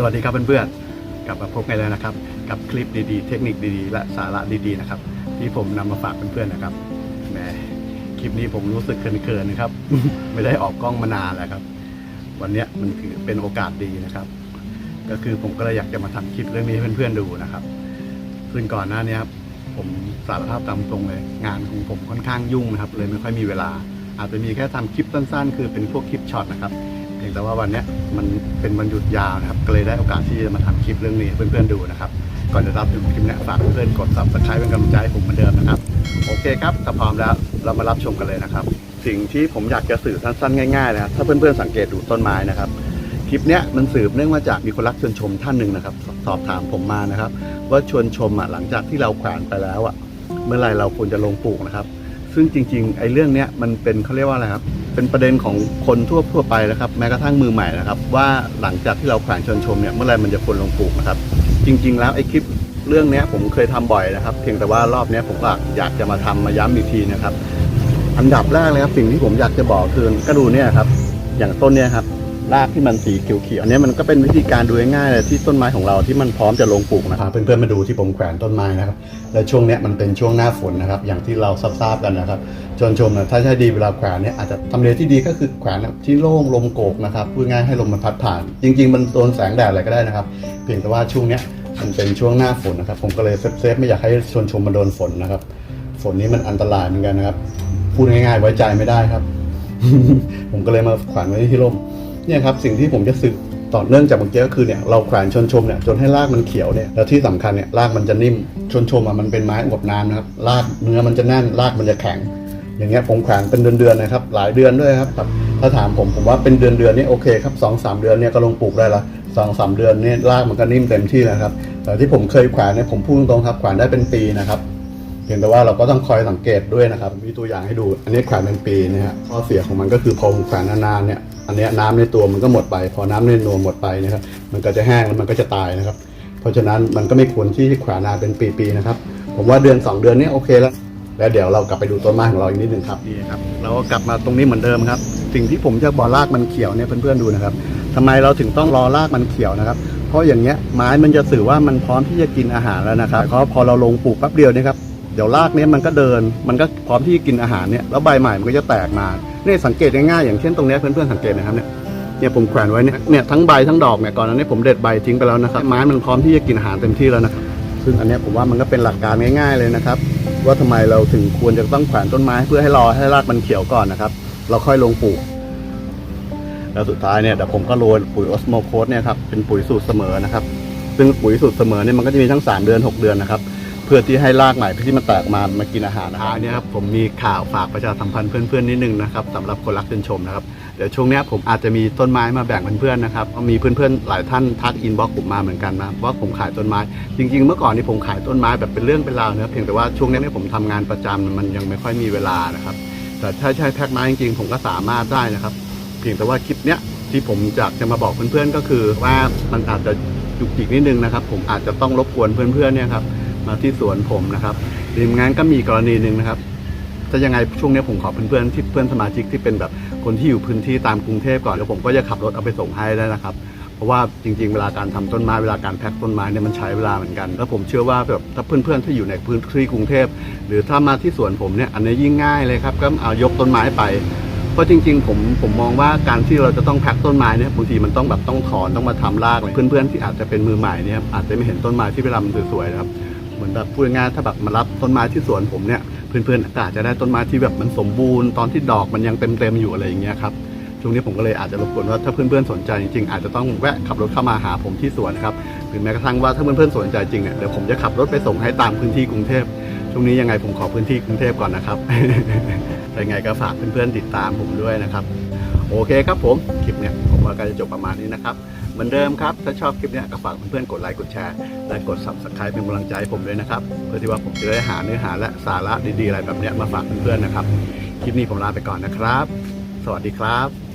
สวัสดีครับเพื่อนๆกลับมาพบกันแล้วนะครับ กับคลิปดีๆ เทคนิคดีๆ และสาระดีๆนะครับที่ผมนำมาฝากเพื่อนๆนะครับแหมคลิปนี้ผมรู้สึกเขินๆนะครับ ไม่ได้ออกกล้องมานานแล้วครับ วันนี้มันถือเป็นโอกาสดีนะครับ ก็คือผมก็เลยอยากจะมาทำคลิปเรื่องนี้ให้เพื่อนๆดูนะครับซึ่งก่อนหน้านี้ครับผมสารภาพตามตรงเลย งานของผมค่อนข้างยุ่งนะครับ เลยไม่ค่อยมีเวลา อาจจะมีแค่ทำคลิปสั้นๆ คือเป็นพวกคลิปช็อตนะครับ ยงแต่ว่าวันนี้มันเป็นวันหยุดยาวนะครับก็เลยได้โอกาสที่จะมาทำคลิปเรื่องนี้ให้เพื่อนๆดูนะครับ ก่อนจะรับชมคลิปเนี้ยฝากเพื่อนๆกด subscribe เป็นกำลังใจให้ผมเหมือนเดิมนะครับ โอเคครับถ้าพร้อมแล้วเรามารับชมกันเลยนะครับ สิ่งที่ผมอยากจะสื่อสั้นๆ ง่ายๆนะครับถ้าเพื่อนๆสังเกตดูต้นไม้นะครับคลิปเนี้ยมันสืบเนื่องมาจากมีคนรักชวนชมท่านหนึ่งนะครับ สอบถามผมมานะครับ ว่าชวนชมอะหลังจากที่เราแขวนไปแล้วอะเมื่อไหรเราควรจะลงปลูกนะครับ ซึ่งจริงๆไอ้เรื่องเนี้ยมันเป็นเขาเรียกว่าอะไรครับ เป็นประเด็นของคนทั่วทั่วไปนะครับ แม้กระทั่งมือใหม่นะครับ ว่าหลังจากที่เราแขวนชนชมเนี่ยเมื่อไรมันจะควรลงปลูกนะครับ จริง ๆ แล้วไอ้คลิปเรื่องนี้ผมเคยทำบ่อยนะครับ เพียงแต่ว่ารอบนี้ผมก็อยากจะมาทำมาย้ำอีกทีนะครับ อันดับแรกเลยครับสิ่งที่ผมอยากจะบอกคือก็ดูเนี่ยครับ อย่างต้นเนี่ยครับ รากที่มันสีเขียวๆอันนี้มันก็เป็นวิธีการดูง่ายๆเลยที่ต้นไม้ของเราที่มันพร้อมจะลงปลูกนะครับเพื่อนๆมาดูที่ผมแขวนต้นไม้นะครับและช่วงนี้มันเป็นช่วงหน้าฝนนะครับ อย่างที่เราทราบกันนะครับชวนชมนะถ้าใช้ดีเวลาแขวนเนี่ยอาจจะทำเลที่ดีก็คือแขวนที่โล่งลมโกกนะครับพูดง่ายให้ลมมันพัดผ่าน จริง ๆ มันโดนแสงแดดอะไรก็ได้นะครับ เพียงแต่ว่าช่วงนี้มันเป็นช่วงหน้าฝนนะครับ ผมก็เลยเซฟๆไม่อยากให้ชวนชมมันโดนฝนนะครับ ฝนนี้มันอันตรายเหมือนกันนะครับพูดง่าย ๆ ไว้ใจไม่ได้ครับ ผมก็เลยมาแขวนไว้ที่ร่ม เนี่ยครับสิ่งที่ผมจะสื่อต่อเนื่องจากเมื่อกี้ก็คือเนี่ยเราแขวนชนชมเนี่ยจนให้รากมันเขียวเนี่ยแล้วที่สำคัญเนี่ยรากมันจะนิ่มชนชมอะมันเป็นไม้อวบน้ำนะครับรากเนื้อมันจะแน่นรากมันจะแข็ง อย่างเงี้ยผมแขวนเป็นเดือนๆนะครับ หลายเดือนด้วยครับถ้าถามผมผมว่าเป็นเดือนๆนี่โอเคครับสองสามเดือนเนี่ยก็ลงปลูกได้ละสองสามเดือนเนี่ยรากมันก็นิ่มเต็มที่แล้วครับแต่ที่ผมเคยแขวนเนี่ยผมพูดตรงๆครับแขวนได้เป็นปีนะครับ พียงแต่ว่าเราก็ต้องคอยสังเกตด้วยนะครับ มีตัวอย่างให้ดู อันนี้แขวนเป็นปีนะฮะข้อเสียของมันก็คือพอแขวนนานๆเนี่ยอันนี้น้ำในตัวมันก็หมดไป พอน้ำในตัวหมดไปนะครับมันก็จะแห้งแล้วมันก็จะตายนะครับ เพราะฉะนั้นมันก็ไม่ควรที่แขวนนานเป็นปีๆนะครับ ผมว่าเดือน 2 เดือนนี้โอเคแล้วแล้วเดี๋ยวเรากลับไปดูต้นไม้ของเราอีกนิดหนึ่งครับนี่ครับเราก็กลับมาตรงนี้เหมือนเดิมครับ สิ่งที่ผมจะบอกรากมันเขียวเนี่ยเพื่อนๆดูนะครับทำไมเราถึงต้องรอรากมันเขียวนะครับ เพราะอย่างเงี้ยไม้มันจะสื่อว่ามันพร้อมที่จะกินอาหารแล้วนะครับเพราะพอเราลงปลูกแป๊บเดียวนะครับ เดี๋ยวรากเนี้ยมันก็เดิน มันก็พร้อมที่กินอาหารเนี่ยแล้วใบใหม่มันก็จะแตกมาเนี่ยสังเกตง่ายๆอย่างเช่นตรงเนี้ยเพื่อนๆสังเกตนะครับเนี่ยเนี่ยผมแขวนไว้เนี่ยเนี่ยทั้งใบทั้งดอกเนี่ยก่อนนั้นเนี่ยผมเด็ดใบทิ้งไปแล้วนะครับไม้มันพร้อมที่จะกินอาหารเต็มที่แล้วนะครับซึ่งอันนี้ผมว่ามันก็เป็นหลักการง่าย ๆเลยนะครับ ว่าทำไมเราถึงควรจะต้องแขวนต้นไม้ เพื่อให้รอให้รากมันเขียวก่อนนะครับ เราค่อยลงปลูก แล้วสุดท้ายเนี่ยเดี๋ยวผมก็โรยปุ๋ยออสโมโคสเนี่ยครับเป็นปุ๋ยสูตรเสมอนะครับ ซึ่งปุ๋ยสูตรเสมอเนี่ยมันก็จะมีทั้ง 3 เดือน 6 เดือนนะครับ เพื่อที่ให้รากใหม่ที่มันแตกมามากินอาหารนะครับเนี่ยครับผมมีข่าวฝากประชาสัมพันธ์เพื่อนๆนิดนึงนะครับสำหรับคนรักชื่นชมนะครับเดี๋ยวช่วงเนี้ยผมอาจจะมีต้นไม้มาแบ่งเพื่อนๆนะครับเพราะมีเพื่อนๆหลายท่านทักอินบ็อกผมมาเหมือนกันนะว่าผมขายต้นไม้ จริง ๆ เมื่อก่อนนี่ผมขายต้นไม้แบบเป็นเรื่องเป็นราวนะเพียงแต่ว่าช่วงนี้เนี่ยผมทำงานประจำมันยังไม่ค่อยมีเวลานะครับ แต่ถ้าใช้แพ็คไม้จริงๆผมก็สามารถได้นะครับ เพียงแต่ว่าคลิปเนี้ยที่ผมอยากจะมาบอกเพื่อนๆก็คือว่ามันอาจจะจุกจิกนิดนึงนะครับ ผมอาจจะต้องรบกวนเพื่อนๆเนี่ยครับ มาที่สวนผมนะครับหรืองานก็มีกรณีหนึ่งนะครับถ้ายังไงช่วงนี้ผมขอเพื่อนๆที่เพื่อนสมาชิกที่เป็นแบบคนที่อยู่พื้นที่ตามกรุงเทพก่อนแล้วผมก็จะขับรถเอาไปส่งให้ได้นะครับ เพราะว่าจริง ๆ เวลาการทำต้นไม้เวลาการแพ็คต้นไม้เนี่ยมันใช้เวลาเหมือนกัน แล้วผมเชื่อว่าแบบถ้าเพื่อนๆที่อยู่ในพื้นที่กรุงเทพหรือถ้ามาที่สวนผมเนี่ยอันนี้ยิ่งง่ายเลยครับก็เอายกต้นไม้ไปเพราะจริงๆผมผมมองว่าการที่เราจะต้องแพ็คต้นไม้เนี่ยบางทีมันต้องแบบต้องถอนต้องมาทำรากเพื่อนๆที่อาจจะเป็นมือใหม่เนี่ยอาจจะไม่เห็นต้นไม้ที่เวลามันสวยๆนะครับ เหมือนแบบพูดง่ายๆถ้าแบบมารับต้นไม้ที่สวนผมเนี่ยเพื่อนๆก็อาจจะได้ต้นไม้ที่แบบมันสมบูรณ์ตอนที่ดอกมันยังเต็มๆอยู่อะไรอย่างเงี้ยครับช่วงนี้ผมก็เลยอาจจะรบกวนว่าถ้าเพื่อนๆสนใจจริงๆอาจจะต้องแวะขับรถเข้ามาหาผมที่สวนครับหรือแม้กระทั่งว่าถ้าเพื่อนๆสนใจจริงเนี่ยเดี๋ยวผมจะขับรถไปส่งให้ตามพื้นที่กรุงเทพช่วงนี้ยังไงผมขอพื้นที่กรุงเทพก่อนนะครับแต่ยังไงก็ฝากเพื่อนๆติดตามผมด้วยนะครับ โอเคครับผมคลิปเนี้ยผมว่าก็จะจบประมาณนี้นะครับ เหมือนเดิมครับ ถ้าชอบคลิปนี้ก็ฝากเพื่อนๆกดไลค์กดแชร์และกด subscribe เป็นกำลังใจให้ผมด้วยนะครับ เพื่อที่ว่าผมจะได้หาเนื้อหาและสาระดีๆอะไรแบบนี้มาฝากเพื่อนๆนะครับ คลิปนี้ผมลาไปก่อนนะครับ สวัสดีครับ